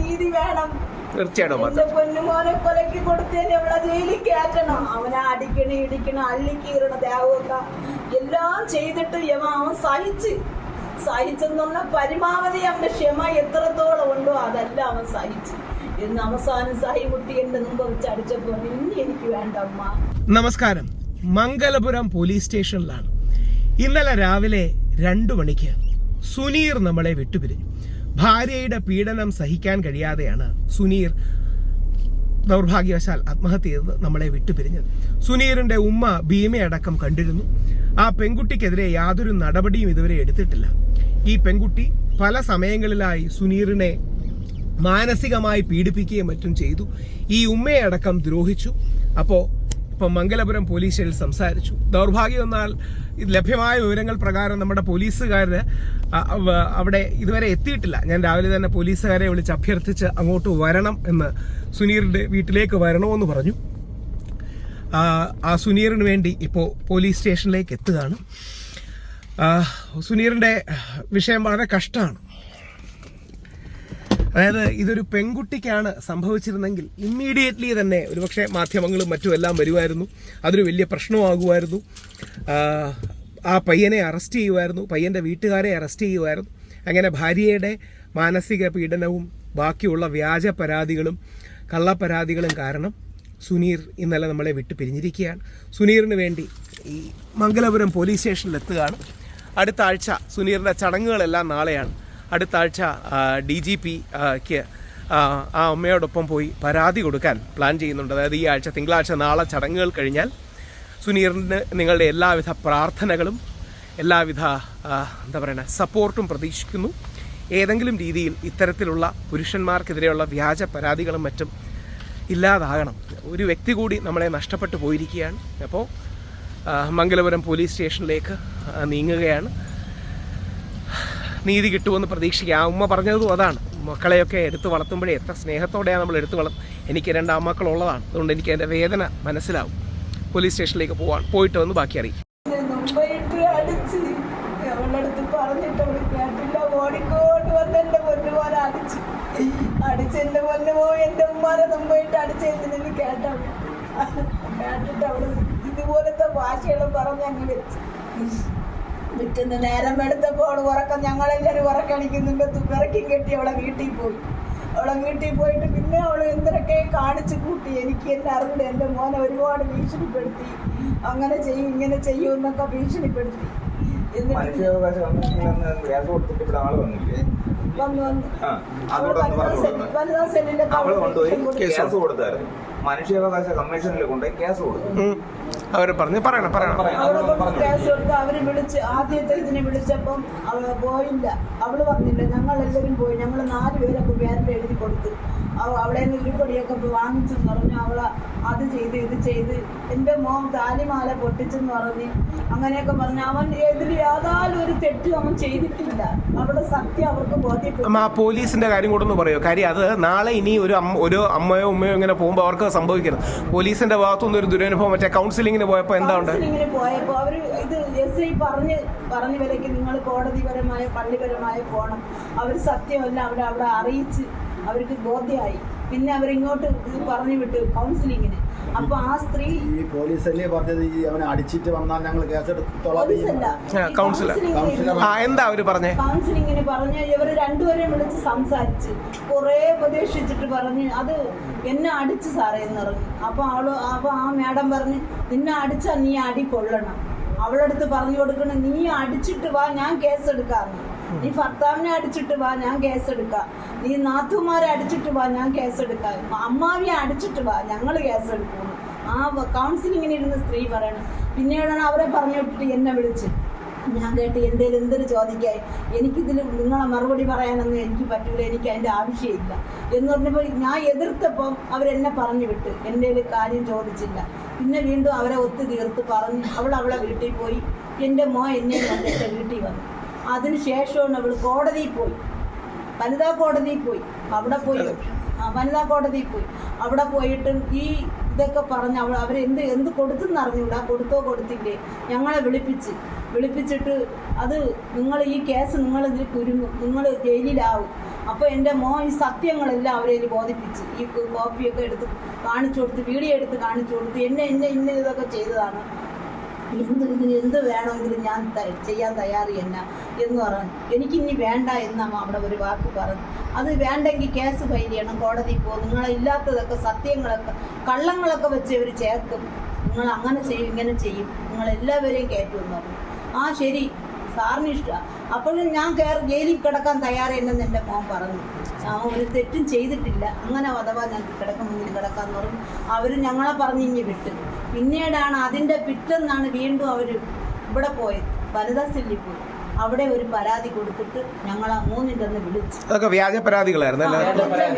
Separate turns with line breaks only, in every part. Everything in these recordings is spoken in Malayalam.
നീതി വേണം.
തീർച്ചയായിട്ടും അമ്മ
എന്റെ പൊന്നുമോനെ കൊലക്ക് കൊടുത്തതിന് അവളെ ജയിലിൽ കയറ്റണം. അവനെ അടിക്കണ ഇടിക്കണ അള്ളിക്കീറണ ദേവമൊക്കെ എല്ലാം ചെയ്തിട്ട് യവ അവൻ സഹിച്ച്. സഹിച്ചെന്ന് പറഞ്ഞാൽ പരമാവധി അവന്റെ ക്ഷമ എത്രത്തോളം ഉണ്ടോ അതല്ല അവൻ സഹിച്ചു. എന്ന് അവസാനം സഹി കുട്ടി എന്റെ മുമ്പ് വെച്ച് അടിച്ചപ്പോ ഇനി എനിക്ക് വേണ്ട അമ്മ.
നമസ്കാരം. മംഗലപുരം പോലീസ് സ്റ്റേഷനിലാണ്. ഇന്നലെ രാവിലെ രണ്ടു മണിക്ക് സുനീർ നമ്മളെ വിട്ടുപിരിഞ്ഞു. ഭാര്യയുടെ പീഡനം സഹിക്കാൻ കഴിയാതെയാണ് സുനീർ ദൗർഭാഗ്യവശാൽ ആത്മഹത്യ ചെയ്തത് നമ്മളെ വിട്ടുപിരിഞ്ഞത്. സുനീറിന്റെ ഉമ്മ ഭീമയടക്കം കണ്ടിരുന്നു. ആ പെൺകുട്ടിക്കെതിരെ യാതൊരു നടപടിയും ഇതുവരെ എടുത്തിട്ടില്ല. ഈ പെൺകുട്ടി പല സമയങ്ങളിലായി സുനീറിനെ മാനസികമായി പീഡിപ്പിക്കുകയും മറ്റും ചെയ്തു. ഈ ഉമ്മയെ അടക്കം ദ്രോഹിച്ചു. അപ്പോൾ ഇപ്പം മംഗലപുരം പോലീസിൽ സംസാരിച്ചു. ദൗർഭാഗ്യം എന്നാൽ ലഭ്യമായ വിവരങ്ങൾ പ്രകാരം നമ്മുടെ പോലീസുകാർ അവിടെ ഇതുവരെ എത്തിയിട്ടില്ല. ഞാൻ രാവിലെ തന്നെ പോലീസുകാരെ വിളിച്ച് അഭ്യർത്ഥിച്ച് അങ്ങോട്ട് വരണം എന്ന് സുനീറിന്റെ വീട്ടിലേക്ക് വരണമെന്ന് പറഞ്ഞു. ആ, സുനീറിന് വേണ്ടി ഇപ്പോൾ പോലീസ് സ്റ്റേഷനിലേക്ക് എത്തുകയാണ്. സുനീറിന്റെ വിഷയം വളരെ കഷ്ടമാണ്. അതായത് ഇതൊരു പെൺകുട്ടിക്കാണ് സംഭവിച്ചിരുന്നെങ്കിൽ ഇമ്മീഡിയറ്റ്ലി തന്നെ ഒരുപക്ഷെ മാധ്യമങ്ങളും മറ്റും എല്ലാം വരുമായിരുന്നു. അതൊരു വലിയ പ്രശ്നമാകുമായിരുന്നു. ആ, പയ്യനെ അറസ്റ്റ് ചെയ്യുമായിരുന്നു. പയ്യന്റെ വീട്ടുകാരെ അറസ്റ്റ് ചെയ്യുമായിരുന്നു. അങ്ങനെ ഭാര്യയുടെ മാനസിക പീഡനവും ബാക്കിയുള്ള വ്യാജ പരാതികളും കള്ളപ്പരാതികളും കാരണം സുനീർ ഇന്നലെ നമ്മളെ വിട്ടു പിരിഞ്ഞിരിക്കുകയാണ്. സുനീറിന് വേണ്ടി ഈ മംഗലപുരം പോലീസ് സ്റ്റേഷനിലെത്തുകയാണ്. അടുത്ത ആഴ്ച സുനീറിന്റെ ചടങ്ങുകളെല്ലാം നാളെയാണ്. അടുത്ത ആഴ്ച ഡി ജി പിക്ക് ആ അമ്മയോടൊപ്പം പോയി പരാതി കൊടുക്കാൻ പ്ലാൻ ചെയ്യുന്നുണ്ട്. അതായത് ഈ ആഴ്ച തിങ്കളാഴ്ച നാളെ ചടങ്ങുകൾ കഴിഞ്ഞാൽ സുനീറിന് നിങ്ങളുടെ എല്ലാവിധ പ്രാർത്ഥനകളും എല്ലാവിധ എന്താ പറയുക സപ്പോർട്ടും പ്രതീക്ഷിക്കുന്നു. ഏതെങ്കിലും രീതിയിൽ ഇത്തരത്തിലുള്ള പുരുഷന്മാർക്കെതിരെയുള്ള വ്യാജ പരാതികളും മറ്റും ഇല്ലാതാകണം. ഒരു വ്യക്തി കൂടി നമ്മളെ നഷ്ടപ്പെട്ടു പോയിരിക്കുകയാണ്. അപ്പോൾ മംഗലപുരം പോലീസ് സ്റ്റേഷനിലേക്ക് നീങ്ങുകയാണ്. നീതി കിട്ടുമെന്ന് പ്രതീക്ഷിക്കുക. ഉമ്മ പറഞ്ഞതും അതാണ്. മക്കളെയൊക്കെ എടുത്തു വളർത്തുമ്പോഴേ എത്ര സ്നേഹത്തോടെയാണ് നമ്മൾ എടുത്തു വളർത്തും എനിക്ക് രണ്ട് ആമക്കളുള്ളതാണ് അതുകൊണ്ട് എനിക്ക് എന്റെ വേദന മനസ്സിലാവും. പോലീസ് സ്റ്റേഷനിലേക്ക് പോവാൻ പോയിട്ട് വന്ന് ബാക്കി അറിയിക്കും.
അടിച്ച് വന്ന് എന്റെ പൊന്നുമോനെ അടിച്ച്. ഇതുപോലത്തെ ഭാഷകളും പറഞ്ഞ് അങ്ങ് വെച്ച്. വിറ്റുന്ന നേരം എടുത്തപ്പോൾ അവൾ ഉറക്കം ഞങ്ങളെല്ലാവരും ഉറക്കണിക്കുന്നുണ്ട്. തുറക്കി കെട്ടി അവളെ വീട്ടിൽ പോയി. അവളെ വീട്ടിൽ പോയിട്ട് പിന്നെ അവൾ എന്തൊക്കെ കാണിച്ചു കൂട്ടി. എനിക്ക് എന്നെ അറിഞ്ഞില്ല എന്റെ മോനെ ഒരുപാട് ഭീഷണിപ്പെടുത്തി. അങ്ങനെ ചെയ്യും ഇങ്ങനെ ചെയ്യും എന്നൊക്കെ ഭീഷണിപ്പെടുത്തി.
മനുഷ്യാവകാശ കമ്മീഷനിൽ കൊണ്ടുപോയി
കേസ്
കൊടുത്തു.
അവർ പറഞ്ഞു. പറയണം പറയണം.
അവർ വിളിച്ച് ആദ്യത്തെ ഇതിനെ വിളിച്ചപ്പം അവൾ പോയില്ല. അവൾ പറഞ്ഞില്ല ഞങ്ങൾ എല്ലാവരും പോയി. ഞങ്ങൾ നാല് പേരൊക്കെ പേരുടെ എഴുതി കൊടുത്തു അവ- അവളെ നിന്ന് ഉരുപ്പൊടിയൊക്കെ വാങ്ങിച്ചെന്ന് പറഞ്ഞു അവൾ അത് ചെയ്ത് ഇത് ചെയ്ത് എന്റെ മോൻ താലിമാല പൊട്ടിച്ചെന്ന് പറഞ്ഞ് അങ്ങനെയൊക്കെ പറഞ്ഞു അവൻ എതിൽ യാതൊരു ഒരു തെറ്റും അവൻ ചെയ്തിട്ടില്ല. അവളുടെ സത്യം അവർക്ക് ബോധ്യപ്പെട്ടു.
ആ പോലീസിന്റെ കാര്യം കൂടെ ഒന്ന് പറയോ? കാര്യം അത് നാളെ ഇനി ഒരു ഒരു അമ്മയോ ഉമ്മയോ ഇങ്ങനെ പോകുമ്പോൾ അവർക്ക് സംഭവിക്കരുത്. പോലീസിന്റെ ഭാഗത്തുനിന്ന് ഒരു ദുരനുഭവം മറ്റേ കൗൺസിലിങ്ങിന് പോയപ്പോൾ എന്താ ഉണ്ട്?
ഇങ്ങനെ പോയപ്പോ അവർ ഇത് എസ് ഐ പറഞ്ഞ് പറഞ്ഞ വിലയ്ക്ക് നിങ്ങൾ കോടതിപരമായ പള്ളിപരമായ പോണം അവർ സത്യമല്ല അവിടെ അവിടെ അറിയിച്ച് അവർക്ക് ബോധ്യമായി. പിന്നെ അവരിങ്ങോട്ട് പറഞ്ഞു വിട്ടു കൗൺസിലിങ്ങിന് അപ്പൊ ആ സ്ത്രീ
ഈ പോലീസല്ലേ പറഞ്ഞത്? ഈ അവനെ അടിച്ചിട്ട് വന്നാൽ ഞങ്ങൾ കേസെടുത്തോളാം
കൗൺസിലർ.
കൗൺസിലിങ്ങിന്
ആ എന്താ അവർ പറഞ്ഞേ?
കൗൺസിലിങ്ങിന് പറഞ്ഞ് ഇവർ രണ്ടുപേരെയും വിളിച്ച് സംസാരിച്ച് കുറെ ഉപദേശിച്ചിട്ട് പറഞ്ഞ് അത് എന്നെ അടിച്ച് സാറേ എന്ന് പറഞ്ഞു. അപ്പൊ ആൾ അപ്പൊ ആ മാഡം പറഞ്ഞ് നിന്നെ അടിച്ചാ നീ അടി കൊള്ളണം. അവളടുത്ത് പറഞ്ഞു കൊടുക്കണം നീ അടിച്ചിട്ട് വാ ഞാൻ കേസ് എടുക്കാമെന്ന് നീ ഭർത്താവിനെ അടിച്ചിട്ട് വാ ഞാൻ കേസ് എടുക്കാം. നീ നാത്തുമാരെ അടിച്ചിട്ട് വാ ഞാൻ കേസ് എടുക്കാം. അമ്മാവിയെ അടിച്ചിട്ട് വാ ഞങ്ങൾ കേസ് എടുക്കുന്നു ആ കൗൺസിലിങ്ങിന് ഇരുന്ന സ്ത്രീ പറയണം. പിന്നീടാണ് അവരെ പറഞ്ഞു വിട്ടിട്ട് എന്നെ വിളിച്ച്. ഞാൻ കേട്ട് എന്തേലും എന്തൊരു ചോദിക്കായി? എനിക്കിതിൽ നിങ്ങളെ മറുപടി പറയാനൊന്നും എനിക്ക് പറ്റൂല എനിക്ക് അതിന്റെ ആവശ്യമില്ല. എന്ന് പറഞ്ഞപ്പോൾ ഞാൻ എതിർത്തപ്പം അവരെന്നെ പറഞ്ഞു വിട്ട്. എന്റെ ഒരു കാര്യം ചോദിച്ചില്ല. പിന്നെ വീണ്ടും അവരെ ഒത്തു തീർത്ത് പറഞ്ഞ് അവൾ അവളെ വീട്ടിൽ പോയി. എന്റെ മോ എന്നെ വന്നിട്ട് വീട്ടിൽ വന്നു. അതിന് ശേഷമാണ് അവൾ കോടതിയിൽ പോയി. വനിതാ കോടതിയിൽ പോയി. അവിടെ പോയി. ആ, വനിതാ കോടതിയിൽ പോയി. അവിടെ പോയിട്ട് ഈ ഇതൊക്കെ പറഞ്ഞ് അവൾ അവരെന്ത് എന്ത് കൊടുത്തെന്ന് അറിഞ്ഞൂടാ? കൊടുത്തോ കൊടുത്തില്ലേ? ഞങ്ങളെ വിളിപ്പിച്ച്. വിളിപ്പിച്ചിട്ട് അത് നിങ്ങൾ ഈ കേസ് നിങ്ങൾ ഇതിൽ കുരുങ്ങും. നിങ്ങൾ ജയിലിലാവും. അപ്പോൾ എന്റെ മോൻ ഈ സത്യങ്ങളെല്ലാം അവരെ ബോധിപ്പിച്ച് ഈ കോപ്പിയൊക്കെ എടുത്ത് കാണിച്ചു കൊടുത്ത് വീഡിയോ എടുത്ത് കാണിച്ചു കൊടുത്ത് എന്നെ എന്നെ ഇന്ന ഇതൊക്കെ ചെയ്തതാണ്. എന്ത് ഇതിന് എന്ത് വേണമെങ്കിലും ഞാൻ ചെയ്യാൻ തയ്യാറ് എന്ന എന്ന് പറഞ്ഞു. എനിക്കിനി വേണ്ട എന്നമ്മ അവിടെ ഒരു വാക്ക് പറഞ്ഞു. അത് വേണ്ടെങ്കിൽ കേസ് ഫയൽ ചെയ്യണം കോടതി പോകും. നിങ്ങളില്ലാത്തതൊക്കെ സത്യങ്ങളൊക്കെ കള്ളങ്ങളൊക്കെ വെച്ച് ഇവർ ചേർക്കും. നിങ്ങൾ അങ്ങനെ ചെയ്യും ഇങ്ങനെ ചെയ്യും. നിങ്ങൾ എല്ലാവരെയും കയറ്റുമെന്ന് പറഞ്ഞു ആ ശരി സാറിന് ഇഷ്ടമാണ് അപ്പോഴും ഞാൻ കയറി ജയിലിൽ കിടക്കാൻ തയ്യാറല്ലെന്ന് എന്റെ മോൻ പറഞ്ഞു. ഞാൻ ഒരു തെറ്റും ചെയ്തിട്ടില്ല. അങ്ങനെ അഥവാ ഞങ്ങൾക്ക് കിടക്കാൻ കിടക്കാമെന്ന് പറഞ്ഞു. അവർ ഞങ്ങളെ പറഞ്ഞ് ഇനി വിട്ട്. പിന്നീടാണ് അതിന്റെ പിറ്റെന്നാണ് വീണ്ടും അവർ ഇവിടെ പോയത്. വനിതാ സെല്ലിൽ പോയി. അവിടെ ഒരു പരാതി കൊടുത്തിട്ട് ഞങ്ങളെ മൂന്നിന്റെ ഒന്ന് വിളിച്ചു.
അതൊക്കെ വ്യാജ പരാതികളായിരുന്നു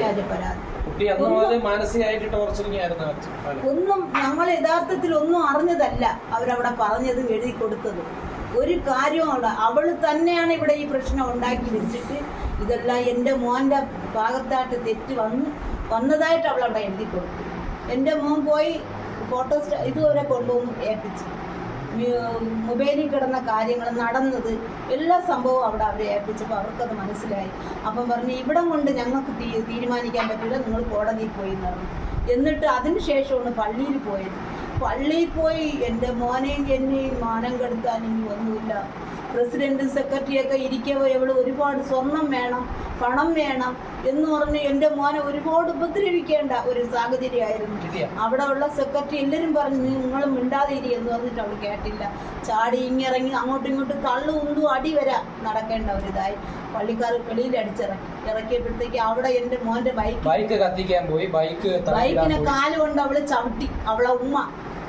വ്യാജ പരാതി.
കുട്ടി അന്ന് മുതൽ മാനസികമായിട്ട് ടോർച്ചറിങ് ആയിരുന്നു
ഒന്നും ഞങ്ങൾ യഥാർത്ഥത്തിൽ ഒന്നും അറിഞ്ഞതല്ല അവരവിടെ പറഞ്ഞത് എഴുതി കൊടുത്തത്. ഒരു കാര്യവും അവിടെ അവൾ തന്നെയാണ് ഇവിടെ ഈ പ്രശ്നം ഉണ്ടാക്കി വെച്ചിട്ട് ഇതെല്ലാം എന്റെ മോന്റെ ഭാഗത്തായിട്ട് തെറ്റ് വന്ന് വന്നതായിട്ട് അവൾ അവിടെ എഴുതി കൊടുത്തു. എന്റെ മോൻ പോയി ഫോട്ടോ ഇതുവരെ കൊണ്ടുവന്ന് ഏൽപ്പിച്ചു. മൊബൈലിൽ കിടന്ന കാര്യങ്ങൾ നടന്നത് എല്ലാ സംഭവവും അവിടെ അവരെ ഏൽപ്പിച്ചപ്പോൾ അവർക്കത് മനസ്സിലായി. അപ്പം പറഞ്ഞു ഇവിടം കൊണ്ട് ഞങ്ങൾക്ക് തീരുമാനിക്കാൻ പറ്റില്ല നിങ്ങൾ കോടതിയിൽ പോയി എന്ന് പറഞ്ഞു എന്നിട്ട് പള്ളിയിൽ പോയത്. പള്ളിയിൽ പോയി എന്റെ മോനെയും എന്നെയും മാനം കെടുത്താൻ ഇനി ഒന്നുമില്ല. പ്രസിഡന്റ് സെക്രട്ടറിയൊക്കെ ഇരിക്കവോ എവിടെ ഒരുപാട് സ്വർണം വേണം പണം വേണം എന്ന് പറഞ്ഞ് എന്റെ മോനെ ഒരുപാട് ഉപദ്രവിക്കേണ്ട ഒരു സാഹചര്യമായിരുന്നു. അവിടെ ഉള്ള സെക്രട്ടറി എല്ലാവരും പറഞ്ഞു നിങ്ങൾ മിണ്ടാതിരി എന്ന് പറഞ്ഞിട്ട് അവൾ കേട്ടില്ല. ചാടി ഇങ്ങിറങ്ങി അങ്ങോട്ടും ഇങ്ങോട്ടും തള്ളു ഉന്തും അടി വരെ നടക്കേണ്ട ഒരിതായി പള്ളിക്കാർ വെളിയിൽ അടിച്ചിറങ്ങി. ഇറക്കിയപ്പോഴത്തേക്ക് അവിടെ എന്റെ മോന്റെ ബൈക്ക്
ബൈക്ക് കത്തിക്കാൻ പോയി. ബൈക്ക്
ബൈക്കിനെ
കാലുകൊണ്ട്
കാൽ കൊണ്ട് അവൾ ചവിട്ടി. അവളെ ഉമ്മ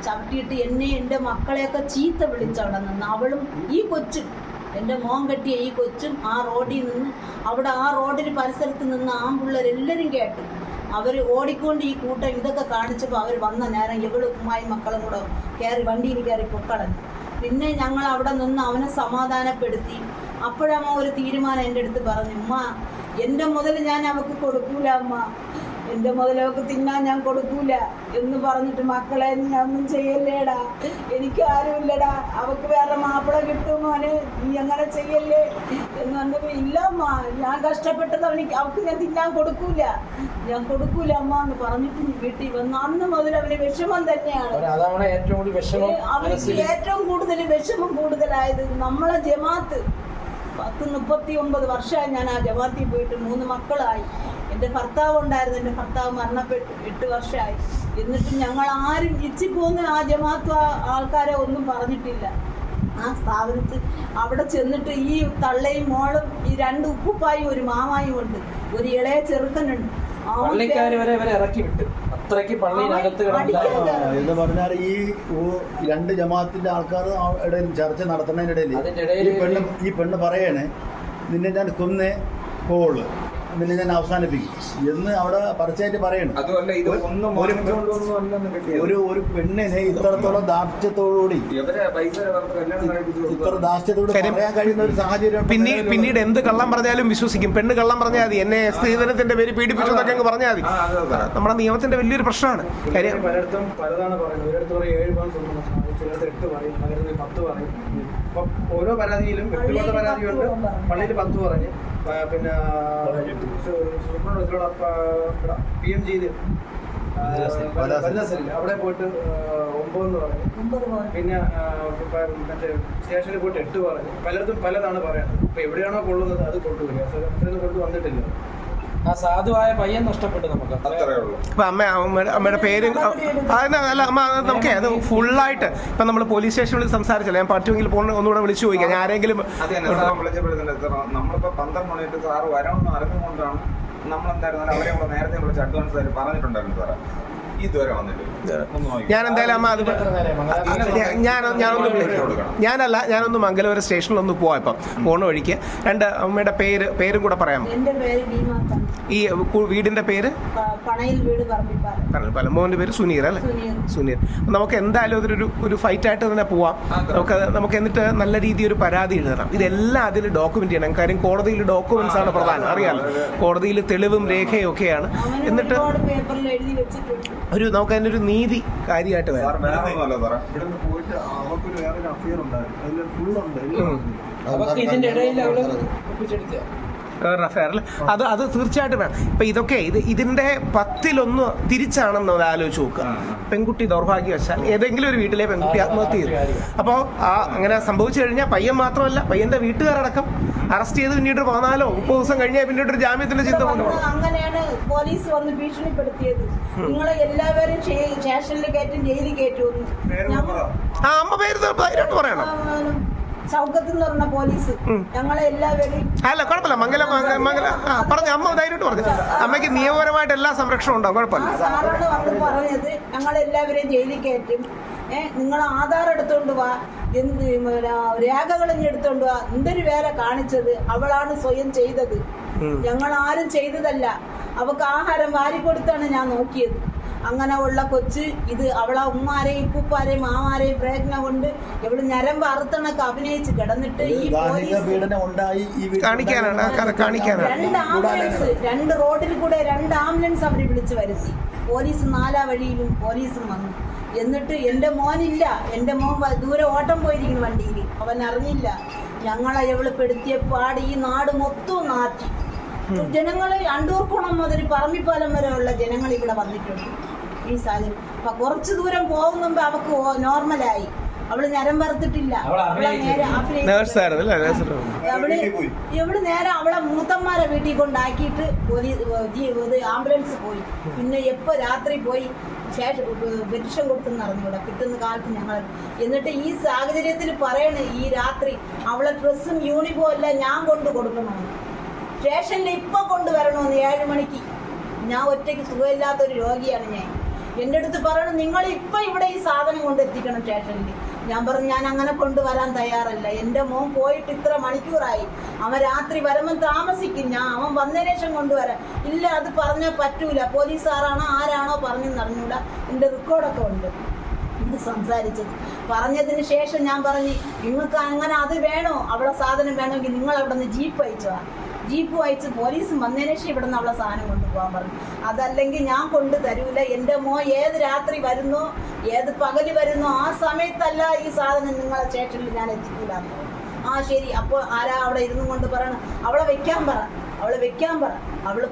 ചവിട്ടിയിട്ട് എന്നെ എന്റെ മക്കളെയൊക്കെ ചീത്ത വിളിച്ചവിടെ നിന്ന് അവളും ഈ കൊച്ചും എന്റെ മോൻ കെട്ടിയ ഈ കൊച്ചും ആ റോഡിൽ നിന്ന് അവിടെ ആ റോഡിന് പരിസരത്ത് നിന്ന് ആമ്പിള്ളേരെല്ലാവരും കേട്ടു. അവർ ഓടിക്കൊണ്ട് ഈ കൂട്ടം ഇതൊക്കെ കാണിച്ചപ്പോൾ അവർ വന്ന നേരം ഇവൾ ഉമ്മായി മക്കളും കൂടെ കയറി വണ്ടിയിൽ കയറി പൊക്കളഞ്ഞു പിന്നെ ഞങ്ങൾ അവിടെ നിന്ന് അവനെ സമാധാനപ്പെടുത്തി. അപ്പോഴമ്മ ഒരു തീരുമാനം എന്റെ അടുത്ത് പറഞ്ഞു ഉമ്മ എന്റെ മുതൽ ഞാൻ അവൾക്ക് കൊടുക്കൂല അമ്മ എന്റെ മുതലൊക്കെ തിന്നാൻ ഞാൻ കൊടുക്കൂല എന്ന് പറഞ്ഞിട്ട് മക്കളെ നീ ഒന്നും ചെയ്യല്ലേടാ? എനിക്ക് ആരുമില്ലടാ. അവക്ക് വേറെ മാപ്പിള കിട്ടും മോനെ. നീ അങ്ങനെ ചെയ്യല്ലേ? എന്ന് പറഞ്ഞപ്പോൾ ഇല്ല അമ്മ. ഞാൻ കഷ്ടപ്പെട്ടത് അവനിക്ക് അവക്ക് ഞാൻ തിന്നാൻ കൊടുക്കൂല. ഞാൻ കൊടുക്കൂല അമ്മ എന്ന് പറഞ്ഞിട്ട് വീട്ടിൽ വന്ന് അന്ന് മുതൽ അവന് വിഷമം തന്നെയാണ്.
അവന് ഏറ്റവും കൂടുതൽ വിഷമം
കൂടുതലായത് നമ്മളെ ജമാത്ത്. പത്ത് മുപ്പത്തി ഒമ്പത് വർഷമായി ഞാൻ ആ ജമാത്തിൽ പോയിട്ട് മൂന്ന് മക്കളായി. എന്റെ ഭർത്താവ് ഉണ്ടായിരുന്നു എന്റെ ഭർത്താവ് മരണപ്പെട്ടു എട്ട് വർഷമായി. എന്നിട്ടും ഞങ്ങൾ ആരും ഇച്ചി പോകുന്ന ആ ജമാത്ത് ആൾക്കാരെ ഒന്നും പറഞ്ഞിട്ടില്ല. ആ സ്ഥാപനത്തിൽ അവിടെ ചെന്നിട്ട് ഈ തള്ളയും മോളും ഈ രണ്ട് ഉപ്പുപ്പായും ഒരു മാമായും ഉണ്ട്. ഒരു ഇളയ ചെറുക്കനുണ്ട്.
എന്ന് പറഞ്ഞാൽ ഈ ഓ- രണ്ട് ജമാഅത്തിന്റെ ആൾക്കാർ ഇടയിൽ ചർച്ച നടത്തുന്നതിനിടയിൽ ഈ പെണ്ണ് ഈ പെണ്ണ് പറയണേ നിന്നെ ഞാൻ കൊന്നേ പോവുള്ളു നിന്നെ ഞാൻ അവസാനിപ്പിക്കും. എന്ന് അവിടെ പരസ്യമായിട്ട് പറയണം.
അതുമല്ല ഇത് ഒന്നും
ഒരു- ഒരു ഒരു പെണ്ണിനെ ഇത്രത്തോളം ദാർഢ്യത്തോടുകൂടി ഇത്ര ദാർഢ്യത്തോട് പറയാൻ കഴിയുന്ന ഒരു സാഹചര്യം
പിന്നെ പിന്നീട് എന്ത് കള്ളം പറഞ്ഞാലും വിശ്വസിക്കും. പെണ്ണ് കള്ളം പറഞ്ഞാൽ മതി. എന്നെ സ്ത്രീധനത്തിന്റെ പേര് പീഡിപ്പിച്ചു എന്നൊക്കെ അങ്ങ് പറഞ്ഞാൽ മതി. നമ്മുടെ നിയമത്തിന്റെ വലിയൊരു പ്രശ്നമാണ്. കാര്യം
പലയിടത്തും പലതാണ് പറയുന്നത്. ഒരിടത്ത് പറയും ഏഴ് നഷ്ടമായി ചിലടത്ത് എട്ട് പറയും. പലയിടത്ത് പത്ത് പറയും. അപ്പം ഓരോ പരാതിയിലും വ്യക്തിഗത പരാതിയുണ്ട്. പള്ളിയിൽ പത്ത് പറഞ്ഞ്. പിന്നെ പി എം ജിയിൽ അവിടെ പോയിട്ട് ഒമ്പതെന്ന് പറഞ്ഞു. പിന്നെ മറ്റേ സ്റ്റേഷനിൽ പോയിട്ട് എട്ട് പറഞ്ഞു. പലർക്കും പലതാണ് പറയുന്നത് അപ്പൊ എവിടെയാണോ കൊള്ളുന്നത് അത് കൊണ്ടുവരിക. അത്രയൊന്നും കൊണ്ട് വന്നിട്ടില്ല.
ആ സാധുവായ പയ്യൻ നഷ്ടപ്പെട്ടു നമുക്ക്. അത്രേ
അത്രേ ഉള്ളൂ.
ഇപ്പൊ അമ്മ അമ്മയുടെ അമ്മയുടെ പേര് അല്ല അമ്മ അത് നമുക്കേ അത് ഫുള്ളായിട്ട് ഇപ്പൊ നമ്മൾ പോലീസ് സ്റ്റേഷനിൽ സംസാരിച്ചല്ലേ? ഞാൻ പറ്റുമെങ്കിൽ ഫോൺ ഒന്നുകൂടെ വിളിച്ചു ചോദിക്കാം. ഞാൻ ആരെങ്കിലും
നമ്മളിപ്പോ പന്ത്രണ്ട് മണിയിട്ട് സാറ് വരണമെന്ന് അറിഞ്ഞുകൊണ്ടാണ് നമ്മളെന്തായിരുന്നാലും അവരെ കൂടെ നേരത്തെ വിളിച്ച് അഡ്വാൻസ് ആയിട്ട് പറഞ്ഞിട്ടുണ്ടായിരുന്നു സാറേ. ഇതുവരെ വന്നിട്ടില്ല.
ഞാൻ എന്തായാലും അമ്മ അത് ഞാൻ ഞാൻ- ഞാനൊന്ന് വിളിക്കാം. ഞാനല്ല ഞാനൊന്ന് മംഗലപുരം സ്റ്റേഷനിൽ ഒന്ന് പോവാം ഇപ്പം. പോണ വഴിക്ക്. രണ്ട് അമ്മയുടെ പേര് പേരും കൂടെ പറയാമോ?
എന്റെ പേര് ഭീമാക്കാൻ
ഈ വീടിന്റെ പേര്?
പണയിൽ വീട് പറമ്പിപ്പാലം
പലമോന്റെ പേര് സുനീർ അല്ലേ?
സുനീർ.
നമുക്ക് എന്തായാലും അതൊരു ഒരു ഫൈറ്റ് ആയിട്ട് തന്നെ പോവാം. നമുക്ക് നമുക്ക് എന്നിട്ട് നല്ല രീതിയിൽ ഒരു പരാതി എഴുതണം ഇതെല്ലാം അതിൽ ഡോക്യുമെന്റ് ചെയ്യണം. കാര്യം കോടതിയിൽ ഡോക്യുമെന്റ്സ് ആണ് പ്രധാനം. അറിയാലോ? കോടതിയിൽ തെളിവും രേഖയും ഒക്കെയാണ്. എന്നിട്ട് ഒരു നമുക്ക് അതിന്റെ ഒരു നീതി കാര്യമായിട്ട് വേണം.
അവർക്ക് ഇതിന്റെ ഇടയിൽ അവൾ ഒപ്പിച്ചെടുത്ത
അല്ലെ? അത് അത് തീർച്ചയായിട്ടും വേണം. ഇപ്പൊ ഇതൊക്കെ ഇത് ഇതിന്റെ പത്തിലൊന്ന് തിരിച്ചാണെന്ന് ഒന്ന് ആലോചിച്ച് നോക്കുക. പെൺകുട്ടി ദൗർഭാഗ്യവശാൽ ഏതെങ്കിലും ഒരു വീട്ടിലെ പെൺകുട്ടി ആത്മഹത്യ ചെയ്തു. അപ്പോൾ ആ അങ്ങനെ സംഭവിച്ചു കഴിഞ്ഞാൽ പയ്യൻ മാത്രമല്ല പയ്യന്റെ വീട്ടുകാരടക്കം അറസ്റ്റ് ചെയ്ത് പിന്നീട് പതിനാലോ മുപ്പത് ദിവസം കഴിഞ്ഞാൽ പിന്നീട് ഒരു ജാമ്യത്തിന്റെ ചിന്ത പോലും
അങ്ങനെയാണ് പോലീസ് വന്ന് ഭീഷണിപ്പെടുത്തിയത്. നിങ്ങളെ എല്ലാവരും സ്റ്റേഷനിൽ കയറ്റും ജയിലിൽ കയറ്റുമെന്ന്.
ആ അമ്മ പേര് ധൈര്യമായിട്ട് പറയണം.
ചൗക്കത്ത് എന്ന് പറഞ്ഞ പോലീസ് ഞങ്ങളെ എല്ലാവരെയും
അല്ല കുഴപ്പമില്ല. മംഗല മംഗല- ആ പറഞ്ഞു. അമ്മ ധൈര്യമായിട്ട് പറഞ്ഞു. അമ്മയ്ക്ക് നിയമപരമായിട്ട് എല്ലാ സംരക്ഷണവും ഉണ്ടാവും. കുഴപ്പമില്ല.
സാറാണ് വന്ന് പറഞ്ഞത്. ഞങ്ങളെല്ലാവരെയും ജയിലിൽ കയറ്റും. ഏഹ് നിങ്ങൾ ആധാർ എടുത്തോണ്ട് വാ. എന്ത് രേഖകൾ എടുത്തോണ്ട് വാ. എന്തൊരു വേല കാണിച്ചത്? അവളാണ് സ്വയം ചെയ്തത്. ഞങ്ങൾ ആരും ചെയ്തതല്ല. അവക്ക് ആഹാരം വാരി കൊടുത്താണ് ഞാൻ നോക്കിയത്. അങ്ങനെ ഉള്ള കൊച്ച് ഇത് അവളെ ഉമ്മാരെയും ഉപ്പുപ്പാരെയും മാമാരെയും പ്രയത്നം കൊണ്ട് ഇവൾ ഞരമ്പ് അറുത്തണക്ക് അഭിനയിച്ച് കിടന്നിട്ട് ഈ
ഗാർഹിക
പോലീസ്
ഉണ്ടായി ഈ
കാണിക്കാനാണ് കാണിക്കാനാണ്.
രണ്ട് ആംബുലൻസ് രണ്ട് റോഡിൽ കൂടെ രണ്ട് ആംബുലൻസ് അവർ വിളിച്ചു വരുത്തി. പോലീസ് നാലാ വഴിയിലും പോലീസും വന്നു. എന്നിട്ട് എന്റെ മോനില്ല. എന്റെ മോൻ ദൂരെ ഓട്ടം പോയിരിക്കുന്നു വണ്ടിയിൽ അവൻ അറിഞ്ഞില്ല. ഞങ്ങളെ എവൾ പെടുത്തിയ പാട് ഈ നാട് മൊത്തം നാറ്റി. ജനങ്ങൾ അണ്ടൂർക്കുളം മുതൽ പറമ്പിപ്പാലം വരെ ഉള്ള ജനങ്ങൾ ഇവിടെ വന്നിട്ടുണ്ട് ഈ സാഹചര്യം. അപ്പൊ കുറച്ചു ദൂരം പോകും മുമ്പ് അവക്ക് നോർമലായി. അവൾ നേരം വറുത്തിട്ടില്ല.
അവൾ.
ഇവൾ നേരെ അവളെ മൂത്തന്മാരെ വീട്ടിൽ കൊണ്ടാക്കിയിട്ട് പോലീസ് ആംബുലൻസ് പോയി. പിന്നെ എപ്പോ രാത്രി പോയി ശേഷം പെറ്റിഷൻ കൊടുത്തെന്ന് അറിഞ്ഞൂടാ കിട്ടുന്ന കാലത്ത് ഞങ്ങൾ എന്നിട്ട് ഈ സാഹചര്യത്തിൽ പറയണ് ഈ രാത്രി അവളെ ഡ്രസ്സും യൂണിഫോം എല്ലാം ഞാൻ കൊണ്ട് കൊടുക്കണമെന്ന് സ്റ്റേഷനിൽ ഇപ്പൊ കൊണ്ടുവരണമെന്ന് ഏഴ് മണിക്ക്. ഞാൻ ഒറ്റയ്ക്ക് സുഖമില്ലാത്തൊരു രോഗിയാണ് ഞാൻ. എന്റെ അടുത്ത് പറയണം നിങ്ങൾ ഇപ്പൊ ഇവിടെ ഈ സാധനം കൊണ്ട് എത്തിക്കണം സ്റ്റേഷനിൽ. ഞാൻ പറഞ്ഞു ഞാൻ അങ്ങനെ കൊണ്ടുവരാൻ തയ്യാറല്ല. എന്റെ മോൻ പോയിട്ട് ഇത്ര മണിക്കൂറായി. അവൻ രാത്രി വരുമ്പം താമസിക്കും. ഞാൻ അവൻ വന്ന ശേഷം കൊണ്ടുവരാൻ ഇല്ല അത് പറഞ്ഞാൽ പറ്റൂല. പോലീസാറാണോ ആരാണോ പറഞ്ഞെന്ന് അറിഞ്ഞൂടാ. എന്റെ റെക്കോർഡൊക്കെ ഉണ്ട്. സംസാരിച്ചത്. പറഞ്ഞതിന് ശേഷം ഞാൻ പറഞ്ഞു നിങ്ങൾക്ക് അങ്ങനെ അത് വേണോ? അവിടെ സാധനം വേണമെങ്കിൽ നിങ്ങൾ അവിടെ നിന്ന് ജീപ്പ് അയച്ചോ ജീപ്പ് വായിച്ച് പോലീസ് വന്നതിന് ശേഷം ഇവിടെ നിന്ന് അവളെ സാധനം കൊണ്ടുപോകാൻ പറഞ്ഞു. അതല്ലെങ്കിൽ ഞാൻ കൊണ്ടു തരൂല. എന്റെ മോ ഏത് രാത്രി വരുന്നു ഏത് പകൽ വരുന്നു ആ സമയത്തല്ല ഈ സാധനം നിങ്ങളെ സ്റ്റേഷനിൽ ഞാൻ എത്തിക്കൂല ആ ശരി. അപ്പോൾ ആരാ അവിടെ ഇരുന്നും കൊണ്ട് പറയണം? അവളെ വെക്കാൻ പറ. അവളെ വെക്കാൻ പറ. അവൾ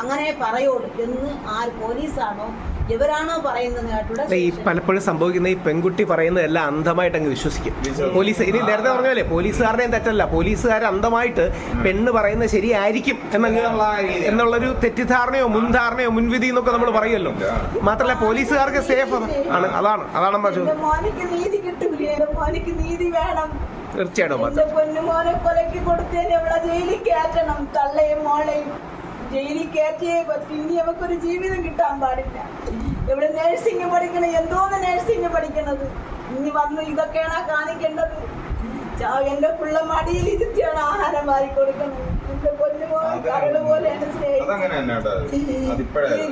അങ്ങനെ പറയോളൂ എന്ന് ആര് പോലീസാണോ ഇവരാണോ പറയുന്നത്
ഈ പലപ്പോഴും സംഭവിക്കുന്ന ഈ പെൺകുട്ടി പറയുന്നതെല്ലാം അന്ധമായിട്ട് അങ്ങ് വിശ്വസിക്കും. പോലീസ് ഇനി നേരത്തെ പറഞ്ഞ പോലെ പോലീസുകാരുടെയും തെറ്റല്ല. പോലീസുകാർ അന്ധമായിട്ട് പെണ്ണ് പറയുന്നത് ശരിയായിരിക്കും എന്നങ്ങ് എന്നുള്ളൊരു തെറ്റിദ്ധാരണയോ മുൻധാരണയോ മുൻവിധി എന്നൊക്കെ നമ്മൾ പറയുമല്ലോ. മാത്രമല്ല പോലീസുകാർക്ക് സേഫ് ആണ്. അതാണ്. അതാണ്
നീതി കിട്ടൂലേ? മോനിക്ക് നീതി വേണം.
തീർച്ചയായിട്ടും
പൊന്നുമോനെ കൊലക്ക് കൊടുത്തതിന് ജയിലിൽ കയറ്റണം. തള്ളയും മോളെയും. ജയിലിൽ കയറ്റിയേ പറ്റി. ഇനി അവക്കൊരു ജീവിതം കിട്ടാൻ പാടില്ല. ഇവിടെ നഴ്സിംഗ് പഠിക്കണ എന്തോന്ന് നഴ്സിംഗ് പഠിക്കണത്? ഇനി വന്ന് ഇതൊക്കെയാണ് കാണിക്കേണ്ടത്. എന്റെ പിള്ള മടിയിൽ ഇരുത്തിയാണ് ആഹാരം വാരി കൊടുക്കുന്നത് എന്റെ കരട്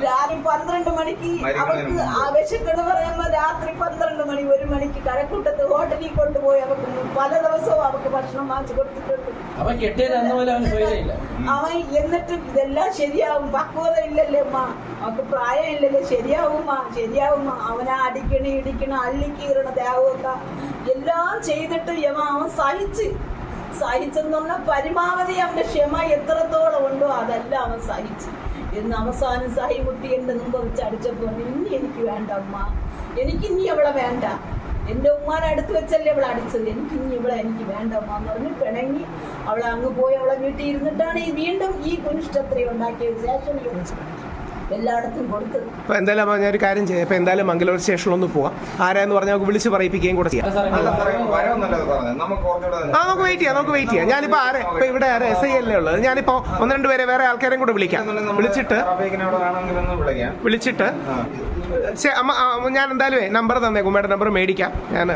രാത്രി പന്ത്രണ്ട് മണിക്ക് അവർക്ക്
മുമ്പ്.
ആവശ്യക്കെന്ന് പറയുമ്പോ രാത്രി പന്ത്രണ്ട് മണി മണിക്ക് കരക്കൂട്ടത്ത് ഹോട്ടലിൽ കൊണ്ടുപോയി അവർക്ക് പല ദിവസവും അവർക്ക് ഭക്ഷണം വാങ്ങിച്ചു കൊടുത്തിട്ടുണ്ട്.
അവൻ
എന്നിട്ടും ഇതെല്ലാം ശരിയാവും. പക്വത ഇല്ലല്ലേ അമ്മ അവർക്ക് പ്രായം ഇല്ലല്ലേ ശരിയാവും ശരിയാവുമ്മ അവനെ അടിക്കണ ഇടിക്കണ അള്ളിക്കീറണ ദേവത എല്ലാം ചെയ്തിട്ട് യമ അവൻ സഹിച്ച്. സഹിച്ചെന്ന് പറഞ്ഞാൽ പരമാവധി അവന്റെ ക്ഷമ എത്രത്തോളം ഉണ്ടോ അതെല്ലാം അവൻ സഹിച്ചു. എന്ന് അവസാനം സഹി കുട്ടി എന്റെ മുമ്പ് വെച്ച് അടിച്ചപ്പോ ഇനി എനിക്ക് വേണ്ട അമ്മ എനിക്ക് ഇനി അവളെ വേണ്ട. എന്റെ ഉമ്മാനെ അടുത്ത് വെച്ചല്ലേ അവൾ അടിച്ചത്. എനിക്ക് ഇനി ഇവളെ എനിക്ക് വേണ്ട ഉമ്മ എന്ന് പറഞ്ഞ് പിണങ്ങി അവളെ അങ്ങ് പോയി അവളെ വീട്ടിൽ ഇരുന്നിട്ടാണ് ഈ വീണ്ടും ഈ കുനിഷ്ടത്രി ഉണ്ടാക്കിയത് ശേഷം എല്ലായിടത്തും കൊടുത്തത്
ഇപ്പൊ എന്തായാലും അമ്മ ഒരു കാര്യം ചെയ്യാം. ഇപ്പൊ എന്തായാലും മംഗലൂർ സ്റ്റേഷനിലൊന്ന് പോവാം. ആരാന്ന് പറഞ്ഞാൽ നമുക്ക് വിളിച്ച് പറയിപ്പിക്കുകയും കൂടെ ചെയ്യാം. ആ നമുക്ക് വെയിറ്റ് ചെയ്യാം നമുക്ക് വെയിറ്റ് ചെയ്യാം. ഞാനിപ്പോ ആരെ ഇപ്പൊ ഇവിടെ ആരെ? എസ് ഐ അല്ലേ ഉള്ളത്? ഞാനിപ്പോ ഒന്ന് രണ്ട് പേരെ വേറെ ആൾക്കാരെയും കൂടെ വിളിക്കാം. വിളിച്ചിട്ട് വിളിച്ചിട്ട് ഞാൻ എന്തായാലും നമ്പർ തന്നേക്കും. ഉമ്മയുടെ നമ്പർ മേടിക്കാം. ഞാൻ